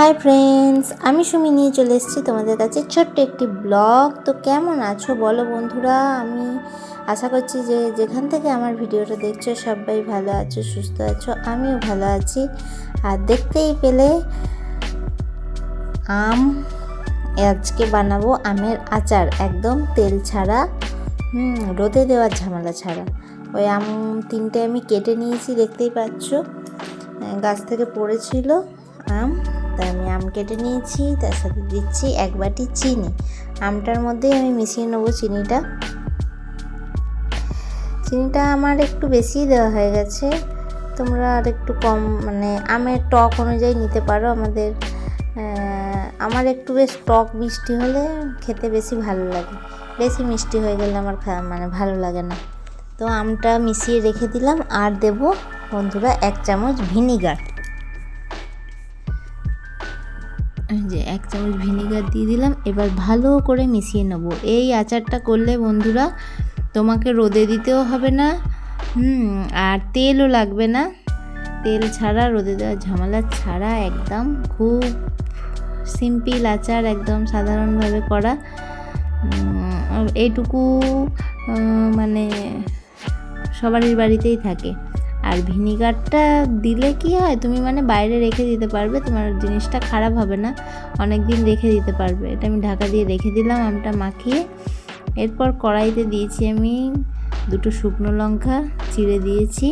Hi friends আমি সুমি নিয়ে চলে এসেছি তোমাদের কাছে ছোট্ট একটি ব্লগ। তো কেমন আছো বলো বন্ধুরা? আমি আশা করছি যে যেখান থেকে আমার ভিডিওটা দেখছ সবাই ভালো আছো, সুস্থ আছো, আমিও ভালো আছি। আর দেখতেই পেলে আম আজকে বানাবো আমের আচার, একদম তেল ছাড়া, হুম, রোদে দেওয়ার ঝামেলা ছাড়া। ওই আম তিনটে আমি কেটে নিয়েছি, দেখতেই পাচ্ছ। গাছ থেকে পড়েছিল আম। তাই আমি আম কেটে নিয়েছি, তার সাথে দিচ্ছি এক বাটি চিনি। আমটার মধ্যেই আমি মিশিয়ে নেব চিনিটা। চিনিটা আমার একটু বেশি দেওয়া হয়ে গেছে। তোমরা আর একটু কম মানে আমের টক অনুযায়ী নিতে পারো। আমাদের আমার একটু বেশ টক মিষ্টি হলে খেতে বেশি ভালো লাগে। বেশি মিষ্টি হয়ে গেলে আমার মানে ভালো লাগে না। তো আমটা মিশিয়ে রেখে দিলাম। আর দেব বন্ধুরা এক চামচ ভিনিগার। যে এক চামচ ভিনিগার দিয়ে দিলাম, এবার ভালো করে মিশিয়ে নেব। এই আচারটা করলে বন্ধুরা তোমাকে রোদে দিতেও হবে না আর তেলও লাগবে না। তেল ছাড়া, রোদে দেওয়া ঝামেলা ছাড়া একদম খুব সিম্পল আচার, একদম সাধারণভাবে করা। এইটুকু মানে সবারই বাড়িতেই থাকে। আর ভিনিগারটা দিলে কি হয়? তুমি মানে বাইরে রেখে দিতে পারবে, তোমার জিনিসটা খারাপ হবে না। অনেক দিন রেখে দিতে পারবে। এটা আমি ঢাকা দিয়ে রেখে দিলাম, আমটা মাখিয়ে। এরপর কড়াইতে দিয়েছি আমি দুটো শুকনো লঙ্কা, চিড়ে দিয়েছি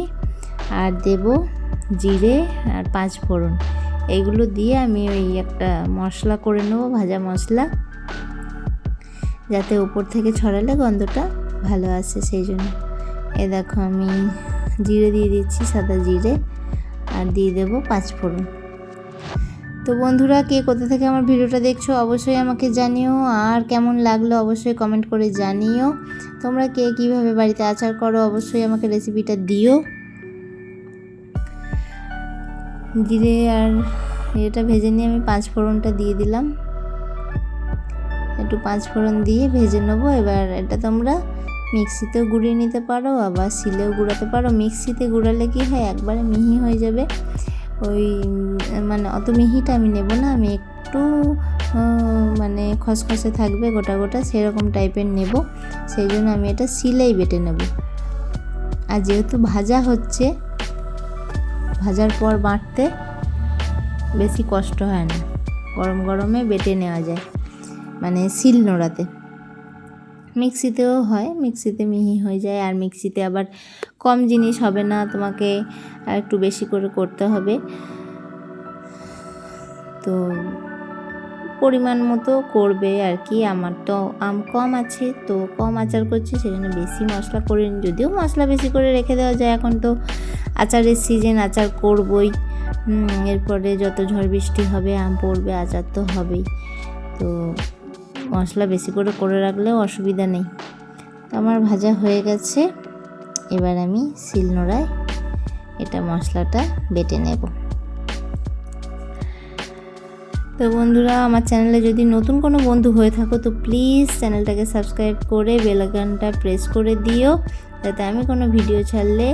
আর দেব জিরে আর পাঁচ ফোড়ন। এগুলো দিয়ে আমি ওই একটা মশলা করে নেব, ভাজা মশলা, যাতে উপর থেকে ছড়ালে গন্ধটা ভালো আসে সেই জন্য। এ দেখো আমি জিরে দিয়ে দিচ্ছি সাদা জিরে আর দিয়ে দেবো পাঁচফোড়ন তো বন্ধুরা, কে কোথা থেকে আমার ভিডিওটা দেখছ অবশ্যই আমাকে জানিও আর কেমন লাগল অবশ্যই কমেন্ট করে জানিও। তোমরা কে কীভাবে বাড়িতে আচার করো অবশ্যই আমাকে রেসিপিটা দিও। জিরে আর এটা ভেজে নিয়ে আমি পাঁচ ফোড়নটা দিয়ে দিলাম। একটু পাঁচ ফোড়ন দিয়ে ভেজে নেব। এবার এটা তোমরা মিক্সিতেও গুঁড়িয়ে নিতে পারো, আবার শিলেও গুঁড়াতে পারো। মিক্সিতে গুঁড়ালে কি হয়? একবারে মিহি হয়ে যাবে। ওই মানে অত মিহিটা আমি নেব না। আমি একটু মানে খসখসে থাকবে গোটা গোটা, সেরকম টাইপের নেব। সেই জন্য আমি এটা শিলেই বেটে নেব। আর যেহেতু ভাজা হচ্ছে, ভাজার পর বাঁটতে বেশি কষ্ট হয় না। গরম গরমে বেটে নেওয়া যায়। মানে শিল নোড়াতে। মিক্সিতেও হয়, মিক্সিতে মিহি হয়ে যায় আর মিক্সিতে আবার কম জিনিস হবে না, তোমাকে একটু বেশি করে করতে হবে। তো পরিমাণ মতো করবে আর কি, আমার তো আম কম আছে, তো কম আচার করছি, সেজন্য বেশি মশলা করে যদিও মশলা বেশি করে রেখে দেওয়া যায়, এখন তো আচারের সিজন আচার করবই। এরপরে যত ঝড় বৃষ্টি হবে, আম পড়বে, আচার তো হবেই। তো মশলা বেশি করে করে রাখলেও অসুবিধা নেই। তো আমার ভাজা হয়ে গেছে। এবার আমি শিলনোড়ায় এটা মশলাটা বেটে নেব। তো বন্ধুরা, আমার চ্যানেলে যদি নতুন কোনো বন্ধু হয়ে থাকো, তো প্লিজ চ্যানেলটাকে সাবস্ক্রাইব করে বেলাগানটা প্রেস করে দিও, যাতে আমি কোনো ভিডিও ছাড়লে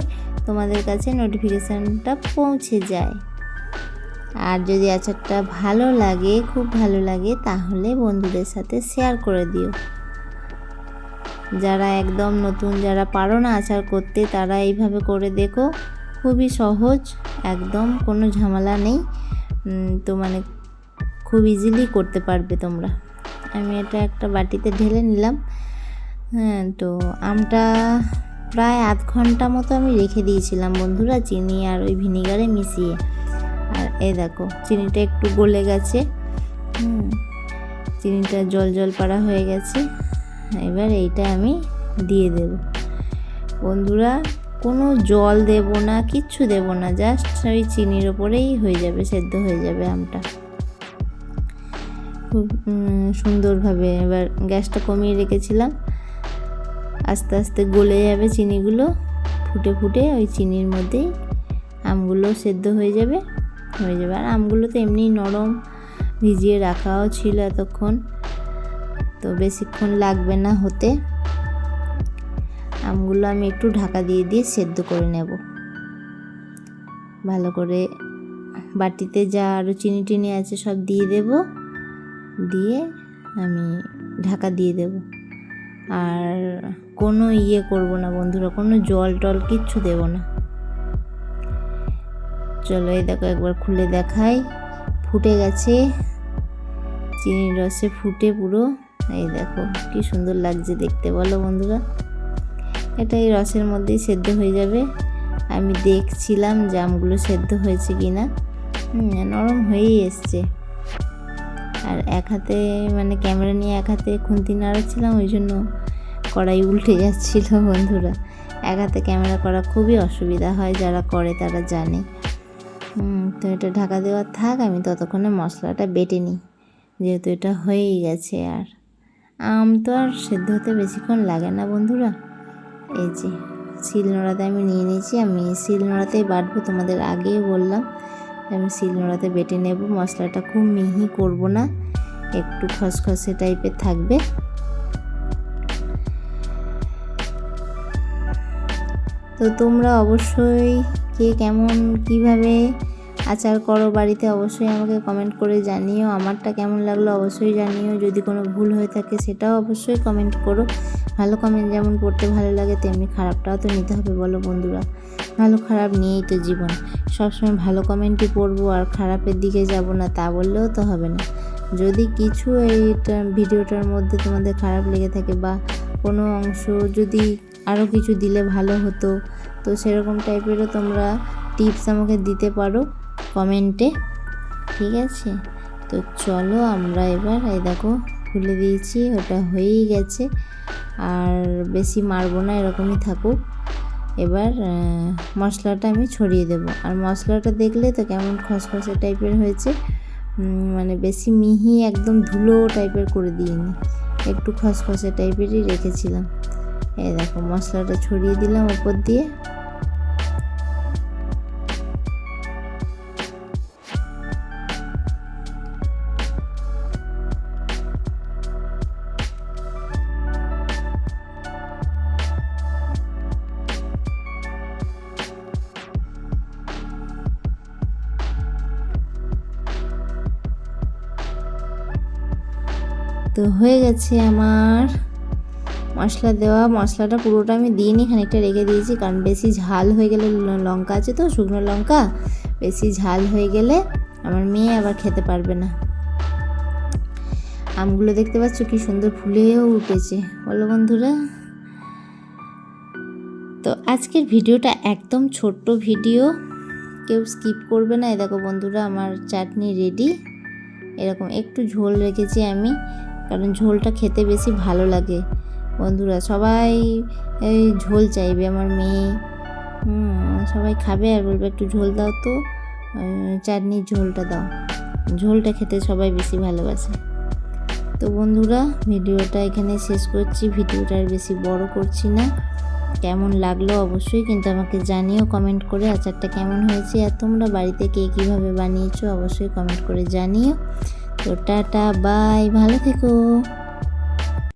তোমাদের কাছে নোটিফিকেশানটা পৌঁছে যায়। আর যদি আচারটা ভালো লাগে, খুব ভালো লাগে, তাহলে বন্ধুদের সাথে শেয়ার করে দিও। যারা একদম নতুন, যারা পারো না আচার করতে, তারা এইভাবে করে দেখো। খুবই সহজ, একদম কোনো ঝামেলা নেই। তো মানে খুব ইজিলি করতে পারবে তোমরা। আমি এটা একটা বাটিতে ঢেলে নিলাম। হ্যাঁ তো আমটা প্রায় আধ ঘণ্টা মতো আমি রেখে দিয়েছিলাম বন্ধুরা, চিনি আর ওই ভিনিগারে মিশিয়ে। এই দেখো, চিনিটা একটু গলে গেছে। হুম, চিনিটা জল জল পাড়া হয়ে গেছে। এবার এইটা আমি দিয়ে দেব। বন্ধুরা, কোনো জল দেব না, কিচ্ছু দেব না, জাস্ট ওই চিনির ওপরেই হয়ে যাবে, সেদ্ধ হয়ে যাবে আমটা। খুব সুন্দরভাবে এবার গ্যাসটা কমিয়ে রেখেছিলাম। আস্তে আস্তে গলে যাবে চিনিগুলো, ফুটে ফুটে ওই চিনির মধ্যেই আমগুলো সেদ্ধ হয়ে যাবে। হয়ে যাবে। আর আমগুলো তো এমনি নরম ভিজিয়ে রাখাও ছিল এতক্ষণ। তো বেশিক্ষণ লাগবে না হতে। আমগুলো আমি একটু ঢাকা দিয়ে দিয়ে সেদ্ধ করে নেব। ভালো করে বাটিতে যা আরও চিনি টিনি আছে সব দিয়ে দেব। দিয়ে আমি ঢাকা দিয়ে দেব। আর কোনো ইয়ে করব না বন্ধুরা, কোনো জল টল কিচ্ছু দেব না। চলো এই দেখো একবার খুলে দেখাই। ফুটে গেছে। চিনির রসে ফুটে পুরো। এই দেখো, কি সুন্দর লাগছে দেখতে, বলো বন্ধুরা। এটা এই রসের মধ্যেই সেদ্ধ হয়ে যাবে। আমি দেখছিলাম জামগুলো সেদ্ধ হয়েছে কি না নরম হয়েই এসছে। আর এক হাতে মানে ক্যামেরা নিয়ে এক হাতে খুন্তি নাড়াচ্ছিলাম, ওই জন্য কড়াই উল্টে যাচ্ছিল, বন্ধুরা। এক হাতে ক্যামেরা করা খুবই অসুবিধা হয়, যারা করে তারা জানে। তো এটা ঢাকা দেওয়ার থাক, আমি ততক্ষণে মশলাটা বেটে নিই। যেহেতু এটা হয়েই গেছে আর। আম তো আর সেদ্ধ হতে বেশিক্ষণ লাগে না বন্ধুরা। এই যে, শিল নোড়াতে আমি নিয়ে নিয়েছি, আমি শিল নোড়াতেই বাটবো, তোমাদের আগেই বললাম। আমি শিল নোড়াতে বেটে নেব, মশলাটা খুব মিহি করব না, একটু খসখসে টাইপের থাকবে। তো তোমরা অবশ্যই কে কেমন, কীভাবে আচার করো বাড়িতে অবশ্যই আমাকে কমেন্ট করে জানিও। আমারটা কেমন লাগল অবশ্যই জানিও। যদি কোনো ভুল হয়ে থাকে সেটাও অবশ্যই কমেন্ট করো। ভালো কমেন্ট যেমন পড়তে ভালো লাগে, তেমনি খারাপটাও তো নিতে হবে বলো বন্ধুরা। ভালো খারাপ নিয়েই তো জীবন। সবসময় ভালো কমেন্টই পড়ব আর খারাপের দিকে যাব না, তা বললেও তো হবে না। যদি কিছু এইটা ভিডিওটার মধ্যে তোমাদের খারাপ লেগে থাকে বা কোনো অংশ যদি আরও কিছু দিলে ভালো হতো। তো সেরকম টাইপেরও তোমরা টিপস আমাকে দিতে পারো কমেন্টে ঠিক আছে? তো চলো আমরা এবার, এই দেখো, খুলে দিয়েছি, ওটা হয়েই গেছে। আর বেশি মারবো না, এরকমই থাকুক। এবার মশলাটা আমি ছড়িয়ে দেব। আর মশলাটা দেখলে তো কেমন খসখসে টাইপের হয়েছে। মানে বেশি মিহি, একদম ধুলো টাইপের করে দিইনি। একটু খসখসে টাইপেরই রেখেছিলাম। এই দেখো মশলাটা ছড়িয়ে দিলাম উপর দিয়ে। তো হয়ে গেছে আমার মশলা দেওয়া, মশলাটা পুরোটা আমি দিইনি খানিকটা রেখে দিয়েছি, কারণ বেশি ঝাল হয়ে গেলে লঙ্কা আছে তো, শুকনো লঙ্কা, বেশি ঝাল হয়ে গেলে আমার মেয়ে আবার খেতে পারবে না। আমগুলো দেখতে পাচ্ছ কি সুন্দর ফুলেও উঠেছে। বলো বন্ধুরা। তো আজকের ভিডিওটা একদম ছোট্ট ভিডিও, কেউ স্কিপ করবে না। এ দেখো বন্ধুরা, আমার চাটনি রেডি। এরকম একটু ঝোল রেখেছি আমি, কারণ ঝোলটা খেতে বেশি ভালো লাগে। বন্ধুরা, সবাই এই ঝোল চাইবে আমার মেয়ে। সবাই খাবে আর বলবে একটু ঝোল দাও তো। চাটনির ঝোলটা দাও। ঝোলটা খেতে সবাই বেশি ভালোবাসে। তো বন্ধুরা, ভিডিওটা এখানে শেষ করছি। ভিডিওটা আর বেশি বড় করছি না। কেমন লাগল অবশ্যই কিন্তু আমাকে জানিও কমেন্ট করে আচারটা কেমন হয়েছে আর তোমরা বাড়িতে কে কীভাবে বানিয়েছো অবশ্যই কমেন্ট করে জানিও। তো টাটা বাই ভালো থেকো।